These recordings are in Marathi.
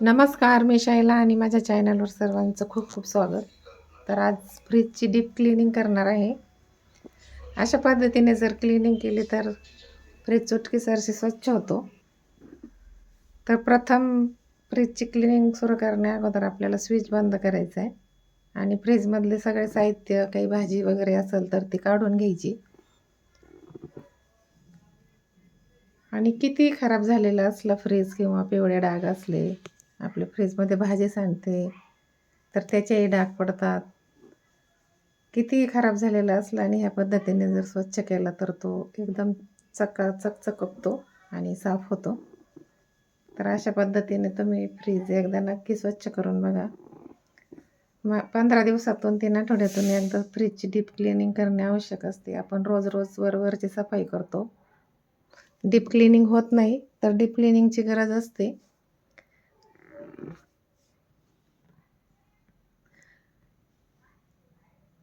नमस्कार मी शैला आणि माझ्या चॅनलवर सर्वांचं खूप खूप स्वागत. तर आज फ्रीजची डीप क्लिनिंग करणार आहे. अशा पद्धतीने जर क्लिनिंग केली तर फ्रीज चुटकीसरशी स्वच्छ होतो. तर प्रथम फ्रीजची क्लिनिंग सुरू करण्या अगोदर आपल्याला स्विच बंद करायचं आहे आणि फ्रीजमधले सगळे साहित्य काही भाजी वगैरे असेल तर ती काढून घ्यायची. आणि किती खराब झालेलं असलं फ्रीज किंवा पिवळे डाग असले आपल्या फ्रीजमध्ये भाजी सांडते तर त्याचेही डाग पडतात. कितीही खराब झालेला असला आणि ह्या पद्धतीने जर स्वच्छ केला तर तो एकदम चका चकचकपतो आणि साफ होतो. तर अशा पद्धतीने तुम्ही फ्रीज एकदा नक्की स्वच्छ करून बघा. म पंधरा दिवसातून तीन आठवड्यातून एकदा फ्रीजची डीप क्लिनिंग करणे आवश्यक असते. आपण रोज रोज वरवरची सफाई करतो. डीप क्लिनिंग होत नाही तर डीप क्लिनिंगची गरज असते.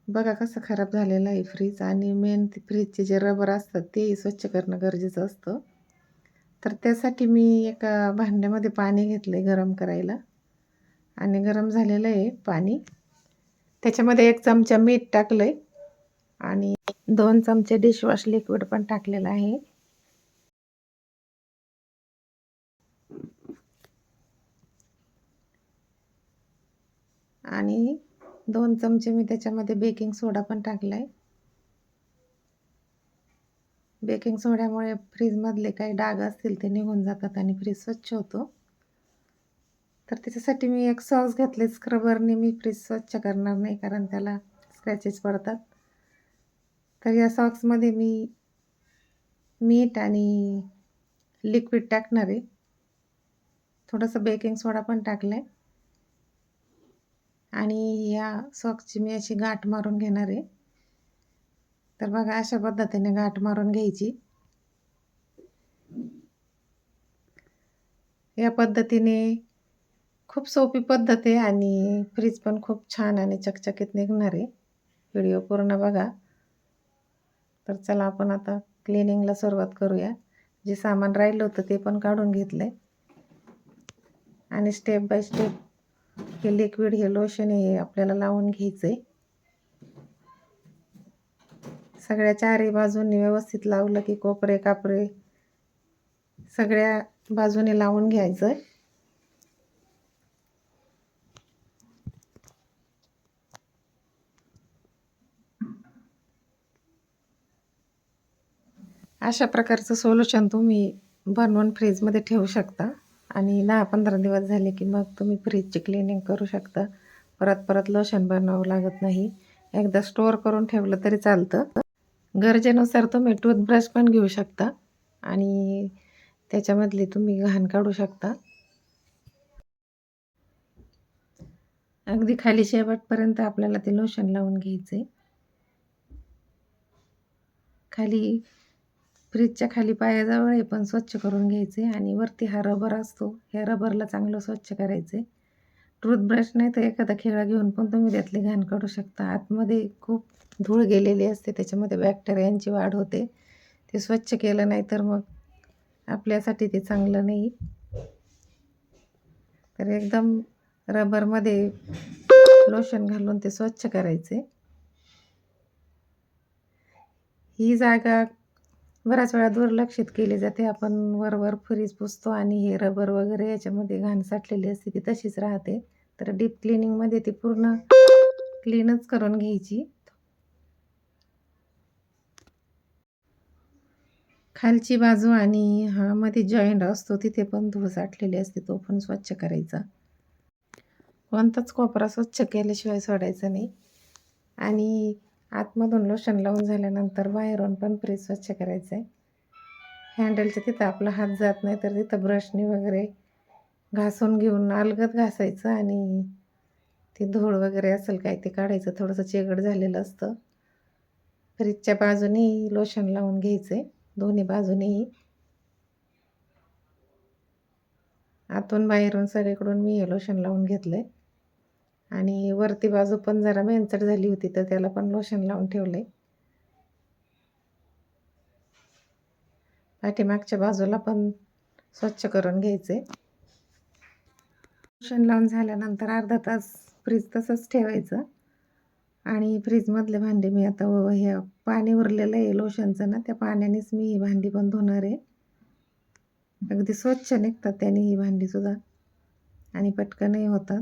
बघा कसं खराब झालेलं आहे फ्रीज आणि मेन ते फ्रीजचे जे रबर असतात तेही स्वच्छ करणं गरजेचं असतं. तर त्यासाठी मी एका भांड्यामध्ये पाणी घेतलं आहे गरम करायला. आणि गरम झालेलं आहे पाणी. त्याच्यामध्ये एक चमचा मीठ टाकलं आहे आणि दोन चमचे डिशवॉश लिक्विड पण टाकलेलं आहे. आणि दोन चमचे मी त्याच्यामध्ये बेकिंग सोडा पण टाकला आहे बेकिंग सोड्यामुळे फ्रीजमधले काही डाग असतील ते निघून जातात आणि फ्रीज स्वच्छ होतो. तर त्याच्यासाठी मी एक सॉस घेतले स्क्रबरने मी फ्रीज स्वच्छ करणार नाही कारण त्याला स्क्रॅचेस पडतात. तर या सॉक्समध्ये मी मीठ आणि लिक्विड टाकणार आहे. थोडंसं बेकिंग सोडा पण टाकलं आहे आणि या सॉक्सची मी अशी गाठ मारून घेणार आहे. तर बघा अशा पद्धतीने गाठ मारून घ्यायची. या पद्धतीने खूप सोपी पद्धत आहे आणि फ्रीज पण खूप छान आणि चकचकीत निघणार आहे. व्हिडिओ पूर्ण बघा. तर चला आपण आता क्लिनिंगला सुरुवात करूया. जे सामान राहिलं होतं ते पण काढून घेतलं आहे आणि स्टेप बाय स्टेप हे लिक्विड हे लोशन हे आपल्याला लावून घ्यायचं आहे सगळ्या चारही बाजूंनी व्यवस्थित लावलं की कोपरे कापरे सगळ्या बाजूने लावून घ्यायचं. आहे अशा प्रकारचं सोल्युशन तुम्ही बनवून फ्रीजमध्ये ठेवू शकता. आणि दहा पंधरा दिवस झाले की मग तुम्ही फ्रीजची क्लिनिंग करू शकता. परत परत लोशन बनवावं लागत नाही. एकदा स्टोअर करून ठेवलं तरी चालतं. गरजेनुसार तुम्ही टूथब्रश पण घेऊ शकता आणि त्याच्यामधली तुम्ही घाण काढू शकता. अगदी खाली शेवटपर्यंत आपल्याला ते लोशन लावून घ्यायचे खाली फ्रीजच्या खाली पायाजवळ हे पण स्वच्छ करून घ्यायचे आणि वरती हा रबर असतो ह्या रबरला चांगलं स्वच्छ करायचे. टूथब्रश नाही तर एखादा खिळा घेऊन पण तुम्ही त्यातली घाण काढू शकता. आतमध्ये खूप धूळ गेलेली असते त्याच्यामध्ये बॅक्टेरियांची वाढ होते. ते स्वच्छ केलं नाही तर मग आपल्यासाठी ते चांगलं नाही. तर एकदम रबरमध्ये लोशन घालून ते स्वच्छ करायचे. ही जागा बऱ्याच वेळा दुर्लक्षित केली जाते. आपण वरवर फ्रीज पुसतो आणि हे रबर वगैरे याच्यामध्ये घाण साठलेली असते ती तशीच राहते. तर डीप क्लिनिंगमध्ये ती पूर्ण क्लीनच करून घ्यायची. खालची बाजू आणि हा मध्ये जॉईंट असतो तिथे पण धूळ साठलेली असते तो पण स्वच्छ करायचा. कोणताच कोपरा स्वच्छ केल्याशिवाय सोडायचा नाही. आणि आतमधून लोशन लावून झाल्यानंतर बाहेरून पण फ्रीज स्वच्छ करायचं आहे हँडलच्या तिथं आपला हात जात नाही तर तिथं ब्रशने वगैरे घासून घेऊन अलगद घासायचं आणि ते धूळ वगैरे असेल काय ते काढायचं. थोडंसं चेगड झालेलं असतं. फ्रीजच्या बाजूनेही लोशन लावून घ्यायचं आहे दोन्ही बाजूनेही. आतून बाहेरून सगळीकडून मी हे लोशन लावून घेतलं आहे आणि वरती बाजू पण जरा मेंचट झाली होती तर त्याला पण लोशन लावून ठेवलं आहे पाठीमागच्या बाजूला पण स्वच्छ करून घ्यायचे लोशन लावून झाल्यानंतर अर्धा तास फ्रीज तसंच ठेवायचं. आणि फ्रीजमधले भांडे मी आता हे पाणी उरलेलं आहे लोशनचं ना त्या पाण्यानेच मी ही भांडी पण धुणार आहे. अगदी स्वच्छ निघतात त्याने ही भांडीसुद्धा आणि पटकनही होतात.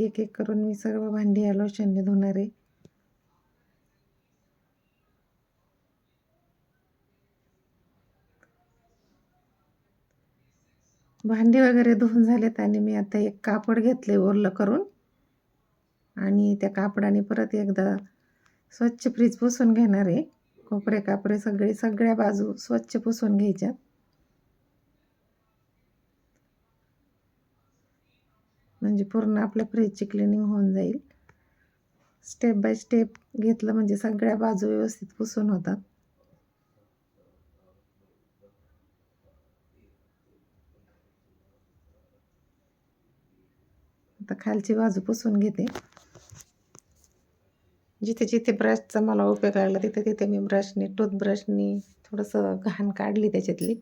एक एक करून मी सर्व भांडी या लोशनने धुणार आहे. भांडी वगैरे धुवून झालेत आणि मी आता एक कापड घेतले ओरलं करून. आणि त्या कापडाने परत एकदा स्वच्छ फ्रीज पुसून घेणार आहे. कोपरे कापरे सगळे सगळ्या बाजू स्वच्छ पुसून घ्यायच्यात. म्हणजे पूर्ण आपल्या फ्रीजची क्लिनिंग होऊन जाईल. स्टेप बाय स्टेप घेतलं म्हणजे सगळ्या बाजू व्यवस्थित पुसून होतात. आता खालची बाजू पुसून घेते. जिथे जिथे ब्रशचा मला उपयोग आला तिथे तिथे मी ब्रशने टूथब्रशनी थोडंसं घाण काढली त्याच्यातली.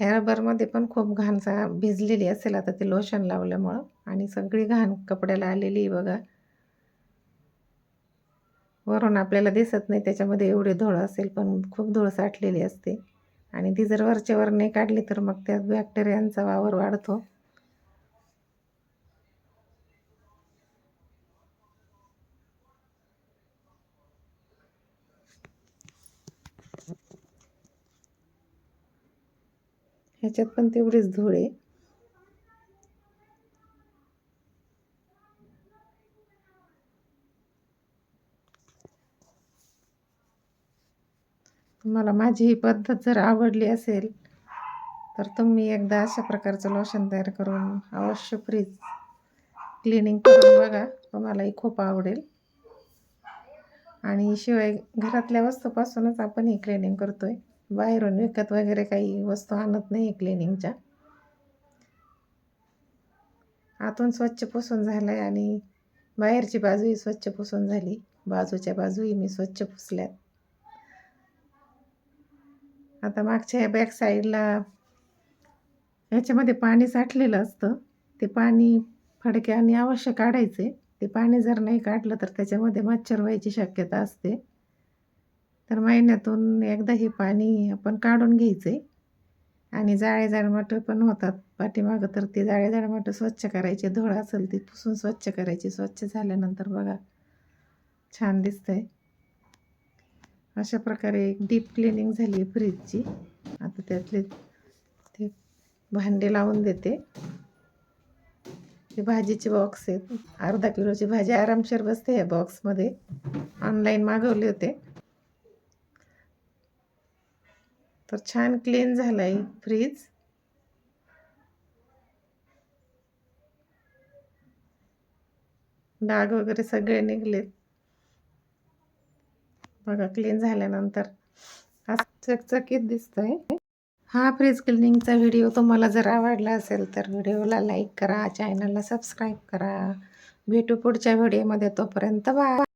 ह्या पण खूप घाण सा भिजलेली असेल आता ते लोशन लावल्यामुळं. आणि सगळी घाण कपड्याला आलेली बघा. वरून आपल्याला दिसत नाही त्याच्यामध्ये एवढी धूळ असेल पण खूप धूळ साठलेली असते. आणि ती जर वरच्या नाही काढली तर मग त्यात बॅक्टेरियांचा वावर वाढतो. ह्याच्यात पण तेवढीच धूळ आहे. तुम्हाला माझी ही पद्धत जर आवडली असेल तर तुम्ही एकदा अशा प्रकारचं लोशन तयार करून अवश्य फ्रीज क्लिनिंग करून बघा. तुम्हालाही खूप आवडेल. आणि शिवाय घरातल्या वस्तूपासूनच आपण ही क्लिनिंग करतो आहे बाहेरून विकत वगैरे काही वस्तू आणत नाही क्लिनिंगच्या. आतून स्वच्छ पुसून झालं आहे आणि बाहेरची बाजूही स्वच्छ पुसून झाली. बाजूच्या बाजूही मी स्वच्छ पुसल्यात. आता मागच्या बॅक साईडला ह्याच्यामध्ये पाणी साठलेलं असतं. ते पाणी फडक्याने अवश्य काढायचे. ते पाणी जर नाही काढलं तर त्याच्यामध्ये मच्छर व्हायची शक्यता असते. तर महिन्यातून एकदा हे पाणी आपण काढून घ्यायचं आहे आणि जाळे जाडमाटं पण होतात. पाठीमागं तर ते जाळे जाडमाटं स्वच्छ करायचे. धूळ असेल ती पुसून स्वच्छ करायची. स्वच्छ झाल्यानंतर बघा छान दिसतंय. अशा प्रकारे एक डीप क्लिनिंग झाली आहे फ्रीजची. आता त्यातले ते भांडे लावून देते. हे भाजीचे बॉक्स आहेत. अर्धा किलोची भाजी आरामशीर बसते या बॉक्समध्ये. ऑनलाईन मागवले होते. तर छान क्लीन झाला आहे फ्रीज डाग वगैरे सगळे निघलेत. बघा क्लीन झाल्यानंतर असं चकचकीत दिसतंय. हा फ्रीज क्लिनिंगचा व्हिडिओ तुम्हाला जर आवडला असेल तर व्हिडिओला लाईक करा चॅनलला सबस्क्राईब करा. भेटू पुढच्या व्हिडिओमध्ये तोपर्यंत बाय